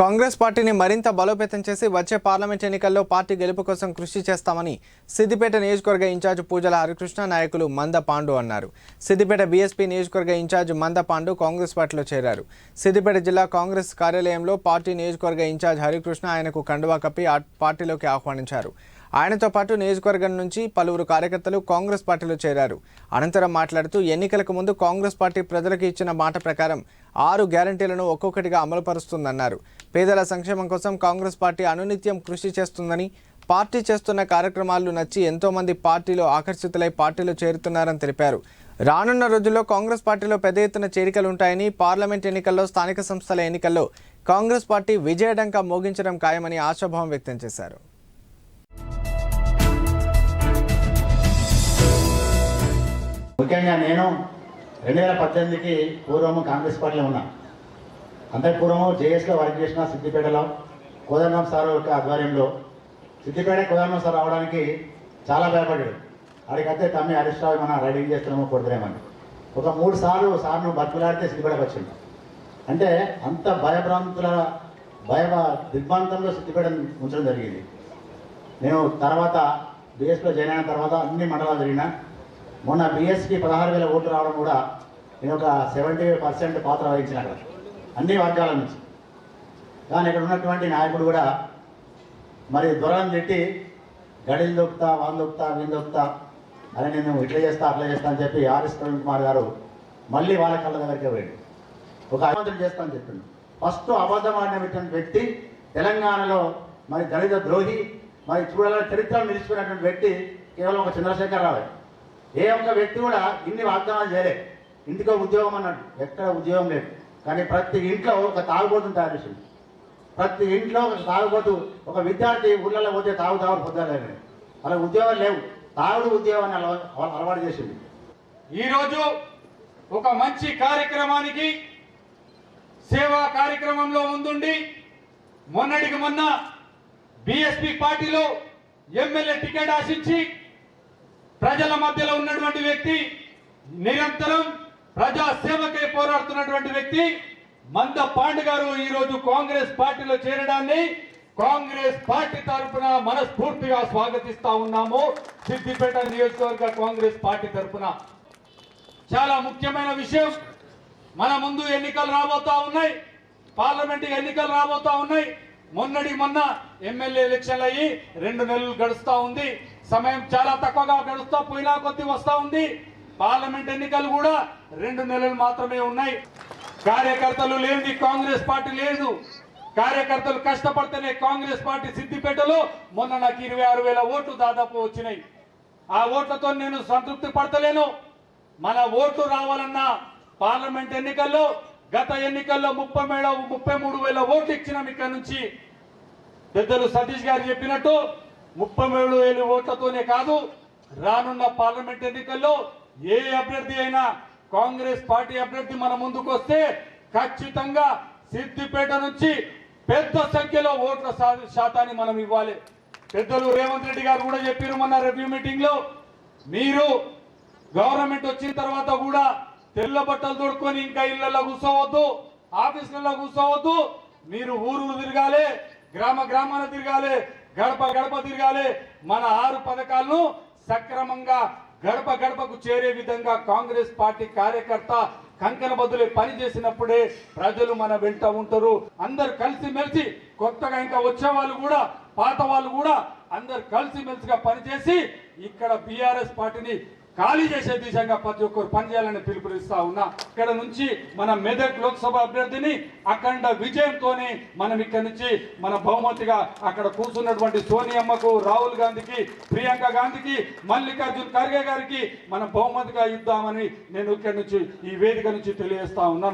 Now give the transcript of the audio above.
కాంగ్రెస్ పార్టీని మరింత బలోపేతం చేసి వచ్చే పార్లమెంట్ ఎన్నికల్లో పార్టీ గెలుపు కోసం కృషి చేస్తామని సిద్దిపేట నియోజకవర్గ ఇన్ఛార్జ్ పూజల హరికృష్ణ నాయకులు మంద పాండు అన్నారు. సిద్దిపేట బీఎస్పీ నియోజకవర్గ ఇన్ఛార్జ్ మంద పాండు కాంగ్రెస్ పార్టీలో చేరారు. సిద్దిపేట జిల్లా కాంగ్రెస్ కార్యాలయంలో పార్టీ నియోజకవర్గ ఇన్ఛార్జ్ హరికృష్ణ ఆయనకు కండువా కప్పి పార్టీలోకి ఆహ్వానించారు. ఆయనతో పాటు నియోజకవర్గం నుంచి పలువురు కార్యకర్తలు కాంగ్రెస్ పార్టీలో చేరారు. అనంతరం మాట్లాడుతూ ఎన్నికలకు ముందు కాంగ్రెస్ పార్టీ ప్రజలకు ఇచ్చిన మాట ప్రకారం ఆరు గ్యారంటీలను ఒక్కొక్కటిగా అమలుపరుస్తుందన్నారు. పేదల సంక్షేమం కోసం కాంగ్రెస్ పార్టీ అనునిత్యం కృషి చేస్తుందని పార్టీ చేస్తున్న కార్యక్రమాలు నచ్చి ఎంతోమంది పార్టీలో ఆకర్షితులై పార్టీలో చేరుతున్నారని తెలిపారు. రానున్న రోజుల్లో కాంగ్రెస్ పార్టీలో పెద్ద ఎత్తున చేరికలుంటాయని పార్లమెంట్ ఎన్నికల్లో స్థానిక సంస్థల ఎన్నికల్లో కాంగ్రెస్ పార్టీ విజయడంక మోగించడం ఖాయమని ఆశాభావం వ్యక్తం చేశారు. ముఖ్యంగా నేను రెండు వేల పద్దెనిమిదికి పూర్వము కాంగ్రెస్ పార్టీలో ఉన్నా. అంతకు పూర్వము జేఎస్లో వర్క్ చేసిన సిద్దిపేటలో కోదండం సార్ యొక్క ఆధ్వర్యంలో. సిద్దిపేట కోదండం సార్ రావడానికి చాలా భయపడ్డాడు. అడిగితే తమ్మి హరీష్ మన రైడింగ్ చేస్తున్నాము కొడతామని ఒక మూడు సార్లు సార్ను బతుకులాడితే సిద్దిపేటకు వచ్చింది అంటే అంత భయభ్రాంతుల భయ దిగ్భాంతంలో సిద్దిపేట ఉంచడం జరిగింది. నేను తర్వాత బీఎస్లో జాయిన్ అయిన తర్వాత అన్ని మండలాలు జరిగినా మొన్న బీఎస్కి పదహారు వేల ఓట్లు రావడం కూడా నేను ఒక సెవెంటీ పర్సెంట్ పాత్ర వహించిన అక్కడ. అన్ని వర్గాల నుంచి. కానీ ఇక్కడ ఉన్నటువంటి నాయకుడు కూడా మరి దొరలను తిట్టి గడిలు దొక్కుతా వాళ్ళు దొక్కుతా వీళ్ళు దొక్కుతా అని నేను ఇట్లా చేస్తా అట్లా చేస్తా అని చెప్పి ఆర్ఎస్ ప్రవీణ్ కుమార్ గారు మళ్ళీ వాళ్ళ కళ్ళ దగ్గరికి పోయాడు. ఒక అబద్ధం చేస్తా అని చెప్పిండు. ఫస్ట్ అబద్ధం ఆడినటువంటి వ్యక్తి తెలంగాణలో మరి దళిత ద్రోహి మరి చూడాల చరిత్ర నిలిచిపోయినటువంటి వ్యక్తి కేవలం ఒక చంద్రశేఖర్ రావే. ఏ ఒక్క వ్యక్తి కూడా ఇన్ని వాగ్దానాలు చేయలే. ఇంటికో ఉద్యోగం అన్నాడు. ఎక్కడ ఉద్యోగం లేదు. కానీ ప్రతి ఇంట్లో ఒక తాగుబోతుని తయారు చేసింది ప్రతి ఇంట్లో ఒక తాగుబోతు ఒక విద్యార్థి ఊళ్ళలో పోతే తాగు తాగు పొద్దాలని అలా ఉద్యోగం లేవు. తాగుడు ఉద్యోగాన్ని అలవా అలవాటు చేసింది ఈరోజు ఒక మంచి కార్యక్రమానికి సేవా కార్యక్రమంలో ముందుండి మొన్నటికి మొన్న బీఎస్పీ పార్టీలో ఎమ్మెల్యే టికెట్ ఆశించి ప్రజల మధ్యలో ఉన్నటువంటి వ్యక్తి నిరంతరం ప్రజా సేవకై పోరాడుతున్నటువంటి వ్యక్తి మంద పాండు గారు ఈరోజు కాంగ్రెస్ పార్టీలో చేరడాన్ని కాంగ్రెస్ పార్టీ తరఫున మనస్ఫూర్తిగా స్వాగతిస్తా ఉన్నాము. సిద్దిపేట నియోజకవర్గ కాంగ్రెస్ పార్టీ తరఫున చాలా ముఖ్యమైన విషయం మన ముందు ఎన్నికలు రాబోతా ఉన్నాయి. పార్లమెంట్ ఎన్నికలు రాబోతా ఉన్నాయి. మొన్నటి మొన్న ఎమ్మెల్యే ఎలక్షన్లు అయ్యి రెండు నెలలు గడుస్తూ ఉంది. సమయం చాలా తక్కువగా గడుస్తూ పోయినా కొద్ది వస్తూ ఉంది. పార్లమెంట్ ఎన్నికలు కూడా రెండు నెలలు మాత్రమే ఉన్నాయి. కార్యకర్తలు లేనిది కాంగ్రెస్ పార్టీ లేదు. కార్యకర్తలు కష్టపడితేనే కాంగ్రెస్ పార్టీ సిద్దిపేటలో మొన్న నాకు ఇరవై ఆరు వేల ఓట్లు దాదాపు వచ్చినాయి. ఆ ఓట్లతో నేను సంతృప్తి పడతలేను. మన ఓట్లు రావాలన్నా పార్లమెంట్ ఎన్నికల్లో గత ఎన్నికల్లో ముప్పై మేడ ముప్పై మూడు వేల ఓట్లు ఇచ్చినాం ఇక్కడ నుంచి. పెద్దలు సతీష్ గారు చెప్పినట్టు ముప్పై మూడు వేల ఓట్లతోనే కాదు రానున్న పార్లమెంట్ ఎన్నికల్లో ఏ అభ్యర్థి అయినా కాంగ్రెస్ పార్టీ అభ్యర్థి మన ముందుకు వస్తే ఖచ్చితంగా సిద్దిపేట నుంచి పెద్ద సంఖ్యలో ఓట్ల శాతాన్ని మనం ఇవ్వాలి. పెద్దలు రేవంత్ రెడ్డి గారు కూడా చెప్పారు మొన్న రివ్యూ మీటింగ్లో మీరు గవర్నమెంట్ వచ్చిన తర్వాత కూడా తెల్ల బట్టలు తొడుక్కొని ఇంకా ఇళ్ళలో కూర్చోవద్దు ఆఫీసులలో కూర్చోవద్దు మీరు ఊరు తిరగాలి గ్రామ గ్రామాన తిరగాలి గడప గడప తిరగాలి. మన ఆరు పథకాలను సక్రమంగా గడప గడపకు చేరే విధంగా కాంగ్రెస్ పార్టీ కార్యకర్త కంకణ బదులే పని చేసినప్పుడే ప్రజలు మన వెంట ఉంటారు. అందరు కలిసి మెలిసి కొత్తగా ఇంకా వచ్చే వాళ్ళు కూడా పాత వాళ్ళు కూడా అందరు కలిసి మెలిసిగా పనిచేసి ఇక్కడ బీఆర్ఎస్ పార్టీని ఖాళీ చేసే దిశగా ప్రతి ఒక్కరు పనిచేయాలని పిలుపునిస్తా ఉన్నా. ఇక్కడ నుంచి మన మెదక్ లోక్సభ అభ్యర్థిని అఖండ విజయంతోనే మనం ఇక్కడ నుంచి మన బహుమతిగా అక్కడ కూర్చున్నటువంటి సోనియమ్మకు రాహుల్ గాంధీకి ప్రియాంక గాంధీకి మల్లికార్జున్ ఖర్గే గారికి మనం బహుమతిగా ఇద్దామని నేను ఇక్కడ నుంచి ఈ వేదిక నుంచి తెలియజేస్తా ఉన్నాను.